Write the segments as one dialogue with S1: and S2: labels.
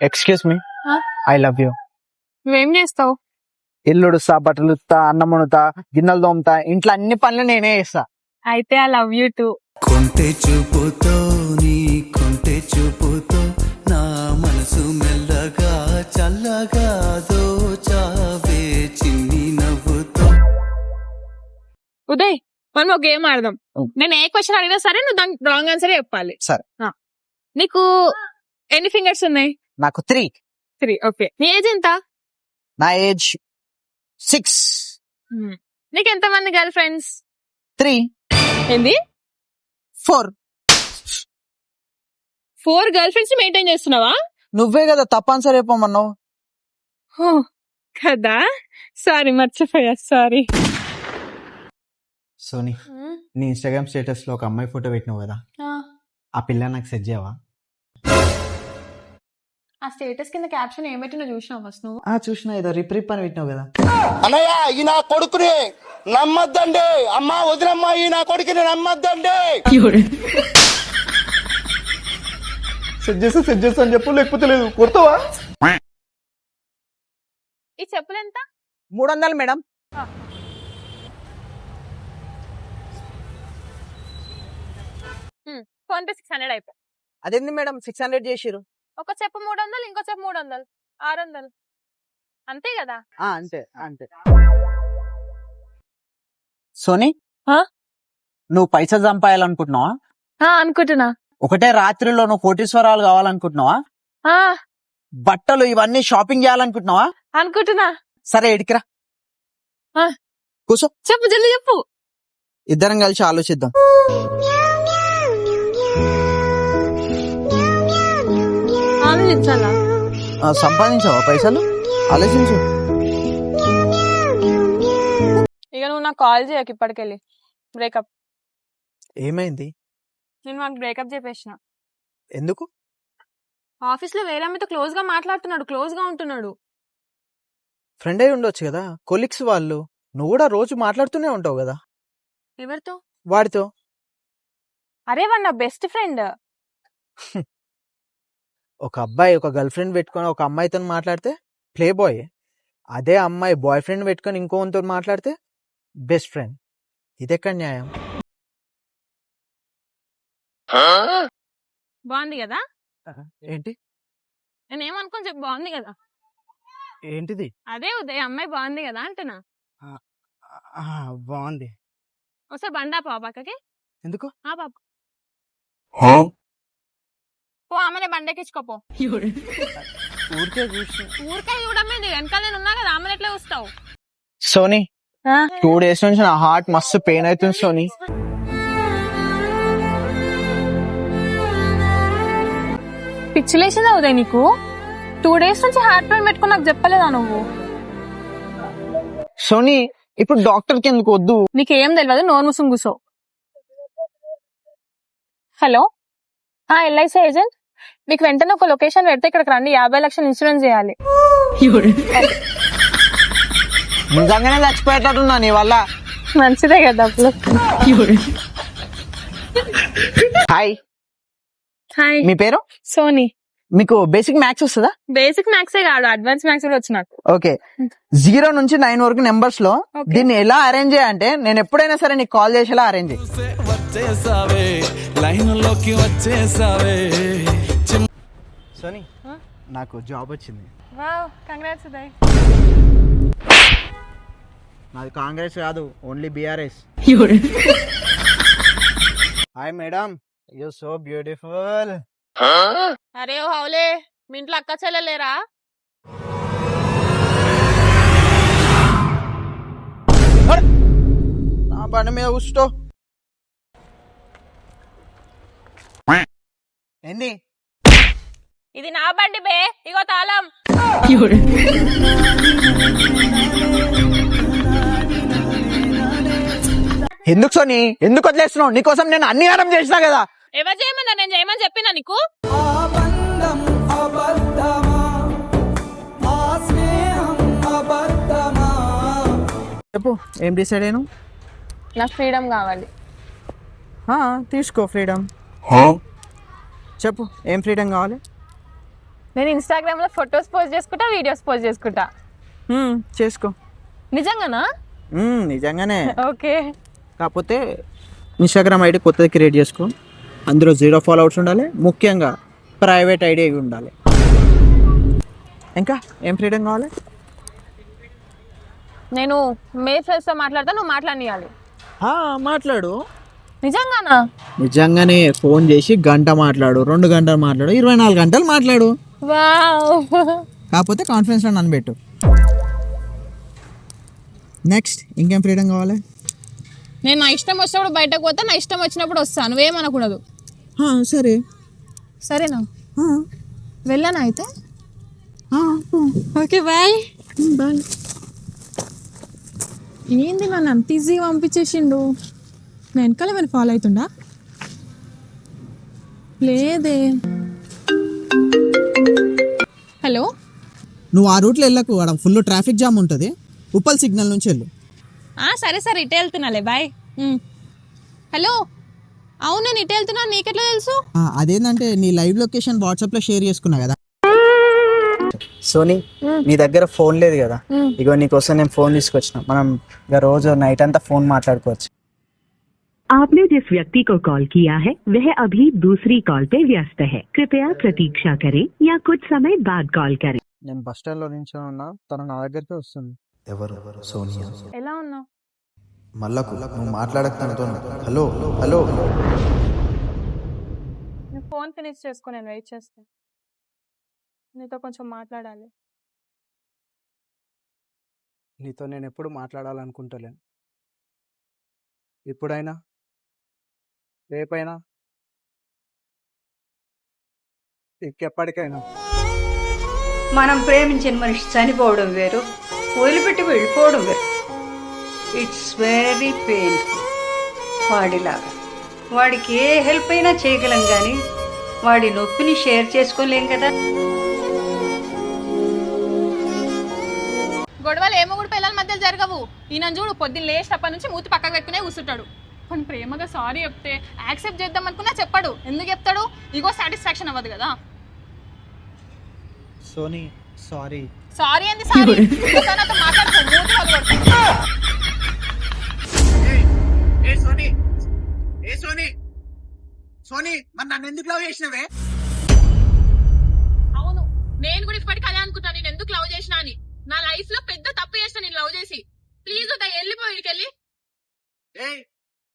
S1: Excuse
S2: me?
S1: I love you
S2: నువ్వేం చేస్తావు?
S1: ఇల్లుడుస్తా బట్టలు ఉత్తా అన్నం వండుతా గిన్నెలు తోముతా ఇంట్లో అన్ని పనులు నేనే చేస్తా.
S2: అయితే ఐ లవ్ యూ టూ
S3: కొంటె చూపుతో నీ కొంటె చూపుతో నా మనసు మెల్లగా చల్లగా దోచావే చిన్ని నవ్వుతో.
S2: ఉదయ్ మనం ఒక గేమ్ ఆడదాం. నేను ఏ క్వశ్చన్ అడిగినా సరే నువ్వు దానికి రాంగ్ ఆన్సర్ చెప్పాలి.
S1: సరే.
S2: నీకు ఎన్ని ఫింగర్స్ ఉన్నాయి?
S1: నాకు త్రీ
S2: త్రీ ఓకే నీ ఏజ్ ఎంత?
S1: నా ఏజ్ సిక్స్
S2: నీకు ఎంత మంది గర్ల్ ఫ్రెండ్స్
S1: త్రీ
S2: ఏంది
S1: four
S2: four girl friends maintain చేస్తున్నావా?
S1: నువ్వే కదా తప్పనిసరి చెప్పమన్నావు.
S2: కదా? సారీ మర్చిపోయా సారీ
S1: సోనీ నీ ఇన్స్టాగ్రామ్ స్టేటస్లో ఒక అమ్మాయి ఫోటో పెట్టినావు కదా? ఆ. పిల్ల నాకు సెట్ చేయవా?
S2: ఆ స్టేటస్ కింద క్యాప్షన్ ఏం పెట్టినా చూసినావు ఫస్ట్ నువ్వు?
S1: ఆ చూసిన ఏదో రిప్ రిప్ అని పెట్టినావు కదా.
S4: అన్నయ్య ఈ నా కొడుకుని నమ్మద్దండి. అమ్మా వదినమ్మా ఈ నా కొడుకుని నమ్మద్దండి.
S1: సెట్ చేస్తా సెట్ చేస్తా అని చెప్పు లేకపోతే లేదు. కొడతావా?
S2: ఈ చెప్పులు ఎంత?
S1: మూడు. వందలు madam
S2: phone pay six hundred అయిపోయి
S1: అదేంది మేడం? సిక్స్ హండ్రెడ్ చేసిరు
S2: ఒక చెప్పు మూడు వందలు ఇంకో చెప్పు మూడు వందలు ఆరు వందలు అంతే కదా
S1: ఆ, అంతే అంతే. సోనీ?
S2: ఆ?
S1: నువ్వు పైసలు సంపాయాలనుకుంటున్నావా?
S2: అనుకుంటున్నా.
S1: ఒకటే రాత్రిలో నువ్వు కోటీశ్వరాలు కావాలనుకుంటున్నావా?
S2: ఆ,
S1: బట్టలు ఇవన్నీ షాపింగ్ చేయాలనుకుంటున్నావా?
S2: అనుకుంటున్నా.
S1: సరే ఎడికిరా
S2: ఆ.
S1: కూర్చో
S2: చెప్పు జల్ది చెప్పు.
S1: ఇద్దరం కలిసి ఆలోచిద్దాం.
S2: ఆలోచించాలా
S1: సంపాదించావా పైసలు? ఆలోచించు.
S2: ఇక నువ్వు నాకు కాల్ చేయకు ఇప్పటికెళ్ళి. బ్రేకప్
S1: ఏమైంది?
S2: నేను నాకు బ్రేకప్ చెప్పేసిన.
S1: ఎందుకు?
S2: ఆఫీస్లో వేరే ఆమెతో క్లోజ్గా మాట్లాడుతున్నాడు క్లోజ్గా ఉంటున్నాడు.
S1: ఫ్రెండ్ అయి ఉండొచ్చు కదా? కొలిక్స్ వాళ్ళు. నువ్వు కూడా రోజు మాట్లాడుతూనే ఉంటావు కదా?
S2: ఎవరితో?
S1: వాడితో?
S2: అరే వాడు నా బెస్ట్ ఫ్రెండ్
S1: ఒక అబ్బాయి ఒక గర్ల్ ఫ్రెండ్ పెట్టుకొని ఒక అమ్మాయితో మాట్లాడితే ప్లే బాయ్ అదే అమ్మాయి బాయ్ ఫ్రెండ్ పెట్టుకొని ఇంకోతో మాట్లాడితే బెస్ట్ ఫ్రెండ్. ఇదెక్కడ న్యాయం?
S2: బాగుంది కదా?
S1: ఏంటి?
S2: నేను ఏమనుకోని చెప్పు బాగుంది కదా?
S1: ఏంటిది?
S2: అదే ఉదయ్ అమ్మాయి బాగుంది కదా అంటున్నా.
S1: ఆ, బాగుంది.
S2: ఒకసారి బండా పా పక్కకి.
S1: ఎందుకు?
S2: ఆ పాప పో ఆమెనే బండెక్కించుకోపో.
S1: ఊరికే చూసి.
S2: ఊరికే చూడమే నీ వెనకాల నేను ఉన్నా కదా ఆమెను ఎట్లా చూస్తావు?
S1: సోనీ టూ డేస్ నుంచి నా హార్ట్ మస్తు పెయిన్ అవుతుంది సోనీ.
S2: పిచ్చిలేసిందా ఉదయ్ నీకు? టూ డేస్ నుంచి హార్ట్ పెయిన్ పెట్టుకుని నాకు చెప్పలేదా నువ్వు?
S1: సోనీ ఇప్పుడు డాక్టర్కి ఎందుకు వద్దు?
S2: నీకేం తెలియదు నోరు మూసుకుని కూసో. హలో? ఆ ఎల్ఐసి ఏజెంట్? మీకు వెంటనే ఒక లొకేషన్ పెడితే ఇక్కడికి రండి. యాభై లక్షలు ఇన్సూరెన్స్ చేయాలి.
S1: నిజంగానే చచ్చిపోయేటట్టున్నా నీ వల్ల?
S2: మంచిదే కదా అప్పుడు.
S1: హాయ్
S2: హాయ్
S1: మీ పేరు?
S2: సోనీ.
S1: మీకు బేసిక్ మ్యాథ్స్ వస్తుందా?
S2: బేసిక్ మ్యాథ్సే కాదు అడ్వాన్స్ మ్యాథ్స్ కూడా వచ్చి నాకు.
S1: ఓకే జీరో నుంచి నైన్ వరకు
S2: నెంబర్స్లో.
S1: దీన్ని ఎలా అరేంజ్ చేయాలంటే నేను ఎప్పుడైనా సరే నీకు కాల్ చేసేలా అరేంజ్ చేయి.
S3: వచ్చేసావే లైన్లోకి వచ్చేసావే.
S1: సోనీ నాకు జాబ్ వచ్చింది.
S2: Wow congrats Uday.
S1: నాది కాంగ్రెస్ కాదు only BRS. Hi madam you so beautiful
S2: అరే ఓ హౌలే మీ ఇంట్లో అక్క చెల్లెలేరా
S1: నా బండి మీద కూర్చో. ఏంది?
S2: ఇది నా బండి బే. ఇగో తాళం.
S1: ఎందుకు సోనీ? ఎందుకు వదిలేస్తున్నావు? నీకోసం నేను అన్ని ఆరం చేసినా కదా.
S2: ఎవరు చేయమన్నా నేను చేయమని చెప్పినా నీకు?
S1: చెప్పు ఏం డిసైడ్ అయ్యాను
S2: నాకు ఫ్రీడమ్ కావాలి.
S1: తీసుకో ఫ్రీడమ్. చెప్పు ఏం ఫ్రీడమ్ కావాలి?
S2: నేను ఇన్స్టాగ్రామ్లో ఫొటోస్ పోస్ట్ చేసుకుంటా వీడియోస్ పోస్ట్ చేసుకుంటా.
S1: చేసుకో.
S2: నిజంగానా?
S1: నిజంగానే.
S2: ఓకే.
S1: కాకపోతే ఇన్స్టాగ్రామ్ ఐడి కొత్తది క్రియేట్ చేసుకో. అందులో జీరో ఫాలోవర్స్ ఉండాలి. ముఖ్యంగా ప్రైవేట్ ఐడి అయి ఉండాలి. ఇంకా ఏం ఫ్రీడమ్ కావాలి?
S2: నేను మే ఫ్రెండ్స్తో మాట్లాడతా నువ్వు మాట్లాడియాలి
S1: ఆ, మాట్లాడు.
S2: నిజంగానా?
S1: నిజంగానే ఫోన్ చేసి గంట మాట్లాడు రెండు గంటలు మాట్లాడు ఇరవై నాలుగు గంటలు మాట్లాడు. కాకపోతే కాన్ఫిడెన్స్లో నన్ను పెట్టు. నెక్స్ట్ ఇంకేం ఫ్రీడమ్ కావాలి?
S2: నేను నా ఇష్టం వచ్చినప్పుడు బయటకు పోతా నా ఇష్టం వచ్చినప్పుడు వస్తాను నువ్వేమనకూడదు.
S1: సరే.
S2: సరేనా? వెళ్ళానా అయితే.
S1: Okay
S2: bye. బాయ్. ఏంది నన్ను అంత ఈజీగా పంపించేసిండు? నేను వెనకాల ఏమైనా ఫాలో అవుతుండా లేదే. హలో.
S1: నువ్వు ఆ రూట్లో వెళ్ళకు అక్కడ ఫుల్ ట్రాఫిక్ జామ్ ఉంటుంది. ఉప్పల్ సిగ్నల్ నుంచి వెళ్ళు.
S2: సరే సరే ఇటే వెళ్తున్నాలే బాయ్. హలో. అవును నేను ఇటే వెళ్తున్నా నీకెట్లా తెలుసు?
S1: ఆ, అదేంటంటే నీ లైవ్ లొకేషన్ వాట్సాప్లో షేర్ చేసుకున్నా కదా. సోనీ నీ దగ్గర ఫోన్ లేదు కదా. ఇగో నీకోసం నేను ఫోన్ తీసుకొచ్చిన. మనం ఇక రోజు నైట్ అంతా ఫోన్ మాట్లాడుకోవచ్చు.
S5: आपने जिस व्यक्ति को कॉल किया है वह अभी दूसरी कॉल पे व्यस्त है कृपया प्रतीक्षा करें या कुछ समय बाद कॉल करें
S1: నేను బస్ స్టాండ్లో నుంచి ఉన్నా తను నా దగ్గరికి వస్తుంది
S6: ఎవరు సోనియా
S2: ఎలా ఉన్నావు
S6: మల్లకు నువ్వు మాట్లాడక తనతో హలో హలో
S2: నేను ఫోన్ ఫినిష్ చేసుకో నేను వెయిట్ చేస్తాను నీతో కొంచెం మాట్లాడాలి
S1: నీతో నేను ఎప్పుడు మాట్లాడాలనుకుంటలేను ఇప్పుడైనా రేపైనా? ఇంకెప్పటికైనా?
S7: మనం ప్రేమించిన మనిషి చనిపోవడం వేరు వదిలిపెట్టి వెళ్ళిపోవడం వేరు. ఇట్స్ వెరీ పెయిన్ఫుల్ వాడిలాగా. వాడికి ఏ హెల్ప్ అయినా చేయగలం కానీ వాడి నొప్పిని షేర్ చేసుకోలేం కదా.
S2: గొడవలు ఏమో కూడా పిల్లల మధ్య జరగవు. ఈయన చూడు పొద్దున్న లేచినప్పటి నుంచి మూతి పక్కకు పెట్టుకునే కూర్చుంటాడు. కొన్ని ప్రేమగా సారీ చెప్తే యాక్సెప్ట్ చేద్దాం అనుకున్నా చెప్పాడు. ఎందుకు చెప్తాడు? ఇగో సాటిస్ఫాక్షన్ అవ్వదు కదా.
S1: సోనీ సారీ.
S2: సారీ అంది సారీ? ఇంకోసారి నాతో మాట్లాడుకో మూతి పగలగొడతా.
S8: ఏ సోని ఏ సోని సోని మరి నన్ను ఎందుకు లవ్ చేసినవే?
S2: అవును నేను కూడా ఇప్పటికీ అదే అనుకుంటా నేను ఎందుకు లవ్ చేసినా అని. నా లైఫ్లో పెద్ద తప్పు చేస్తా నేను లవ్ చేసి. ప్లీజ్ ఉదయ్ వెళ్ళిపోయి వెళ్ళి.
S8: ఏ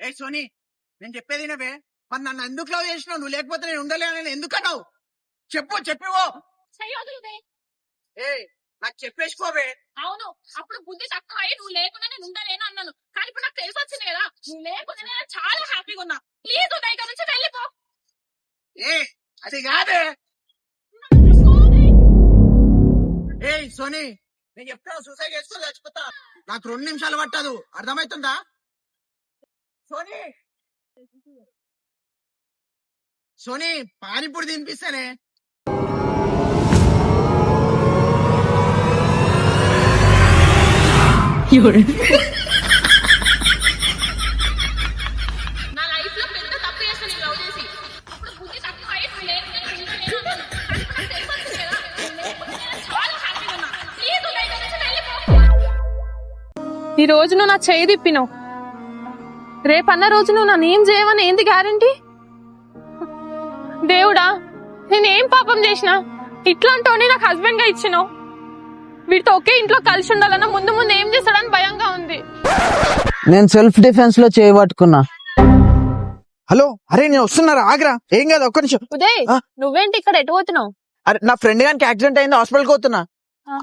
S8: ఏ సోని నేను చెప్పేది వినవే. మరి నన్ను ఎందుకు లవ్ చేసినావు? నువ్వు లేకపోతే నేను ఉండలేనని ఎందుకు అన్నావు చెప్పు చెప్పివో.
S2: ఉదయ్
S8: ఏ నాకు చెప్పేసుకోవే.
S2: అవును అప్పుడు బుద్ధి తక్కువ అయ్యి నువ్వు లేకుండా నేను ఉండలేను అన్నాను. కానీ ఇప్పుడు నాకు తెలిసి వచ్చింది కదా నువ్వు లేకుండా నేను చాలా హ్యాపీగా ఉన్నా. ప్లీజ్ ఉదయ్ ఇక్కడ నుంచి వెళ్ళిపో.
S8: ఏ అది కాదే. ఏ సోని నేను చెప్తాను సూసైడ్ చేసుకొని చచ్చిపోతా. నాకు రెండు నిమిషాలు పట్టదు. అర్థమవుతుందా? సోని సోని పానీపూరి తినిపిస్తానే
S2: ఈ రోజు నువ్వు నా చేయి తిప్పినావు రేపన్న రోజు నువ్వు నన్ను ఏం చేయవని ఏంది గ్యారంటీ దేవుడా నేనేం పాపం చేసినా ఇట్లాంటి నాకు హస్బెండ్గా ఇచ్చినావు. వీటితో ఒకే ఇంట్లో కలిసి ఉండాలన్నా ముందు ముందు ఏం చేస్తాడని భయంగా ఉంది.
S1: నేను సెల్ఫ్ డిఫెన్స్లో చేయబట్టుకున్నా. హలో అరే నేను వస్తున్నారా? ఆగ్రా ఏం కాదు ఒక్క నిమిషం.
S2: ఉదయ్
S1: ఆ?
S2: నువ్వేంటి ఇక్కడ ఎటు పోతున్నావు?
S1: అరే నా ఫ్రెండ్ గానికి యాక్సిడెంట్ అయింది హాస్పిటల్కి పోతున్నా.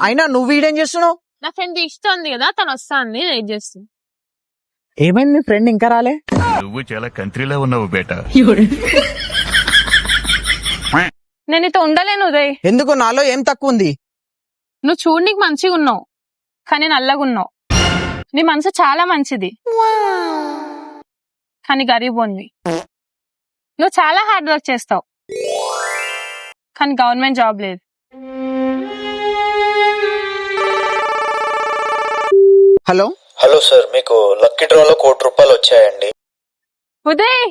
S1: అయినా నువ్వు వీడేం చేస్తున్నావు?
S2: నా ఫ్రెండ్ ఇష్టం కదా తను వస్తాంది వెయిట్ చేస్తుంది.
S1: ఏమైంది మీ ఫ్రెండ్ ఇంకా రాలే?
S9: నువ్వు చాలా కంట్రీలో ఉన్నావు బేటా.
S2: నేను ఇతో ఉండలేను ఉదయ్.
S1: ఎందుకు? నాలో ఏం తక్కువ ఉంది?
S2: నువ్వు చూడనికి మంచిగా ఉన్నావు. కానీ నల్లగా ఉన్నావు. నీ మనసు చాలా మంచిది. కానీ గరీబ్ ఉంది. నువ్వు చాలా హార్డ్ వర్క్ చేస్తావు. కానీ గవర్నమెంట్ జాబ్ లేదు.
S1: హలో?
S6: హలో సార్ మీకు లక్కీ డ్రాలో కోటి రూపాయలు వచ్చాయండి.
S2: ఉదయ్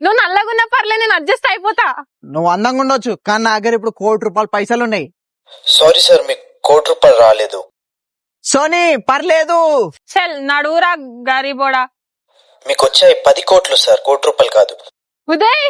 S2: నువ్వు నల్లగున్న పర్లే నేను అడ్జస్ట్ అయిపోతా.
S1: నువ్వు అందంగా ఉండొచ్చు కానీ నా దగ్గర ఇప్పుడు కోటి రూపాయలు పైసలు ఉన్నాయి.
S6: సారీ సార్ మీకు కోటి రూపాయలు రాలేదు.
S1: సోనీ పర్లేదు.
S2: చెల్ నడువురా గరీబోడా.
S6: మీకు వచ్చాయి పది కోట్లు సార్ కోటి రూపాయలు కాదు.
S2: ఉదయ్!